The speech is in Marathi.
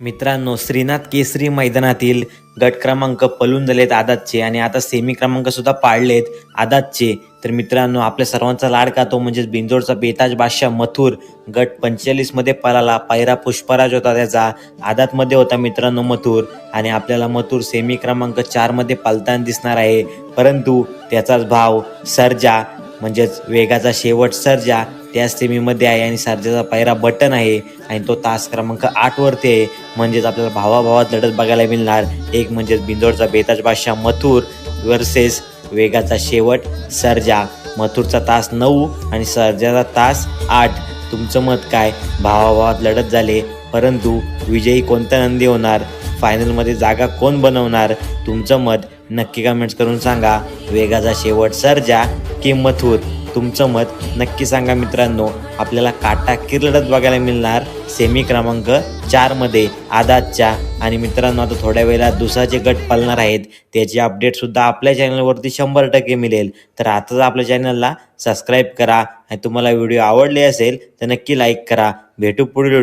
मित्रांनो श्रीनाथ केसरी मैदानातील गट क्रमांक पलून झालेत आदातचे आणि आता सेमी क्रमांक सुद्धा पाळलेत आदातचे. तर मित्रांनो आपल्या सर्वांचा लाडका तो म्हणजेच बिंजोडचा बेताज बादशाह मथुर गट पंचेचाळीसमध्ये पळाला. पायरा पुष्पराज होता त्याचा. आदातमध्ये होता मित्रांनो मथुर आणि आपल्याला मथुर सेमी क्रमांक चारमध्ये पालताना दिसणार आहे. परंतु त्याचाच भाव सर्जा म्हणजेच वेगाचा शेवट सर्जा त्या सेमीमध्ये आहे आणि सारजेचा पायरा बटन आहे आणि तो तास क्रमांक आठ वरती आहे. म्हणजेच आपल्याला भावाभावात लढत बघायला मिळणार. एक म्हणजेच बिंदोडचा बेताज बादशाह मथुर वर्सेस वेगाचा शेवट सर्जा. मथुरचा तास नऊ आणि सर्जाचा तास आठ. तुमचं मत काय? भावाभावात लढत झाले परंतु विजयी कोणता नंदी होणार? फायनलमध्ये जागा कोण बनवणार? तुमचं मत नक्की कमेंट्स करून सांगा. वेगाचा शेवट सर्जा की मथुर? तुमचं मत नक्की सांगा मित्रांनो. आपल्याला काटा लढत बघायला मिळणार. सेमी क्रमांक चारमध्ये आदातच्या. आणि मित्रांनो आता थोड्या वेळेला दुसराचे गट पालणार आहेत. त्याची अपडेट सुद्धा आपल्या चॅनलवरती शंभर टक्के मिळेल. तर आताच आपल्या चॅनलला सबस्क्राईब करा. आणि तुम्हाला व्हिडिओ आवडले असेल तर नक्की लाईक करा. भेटू पुढील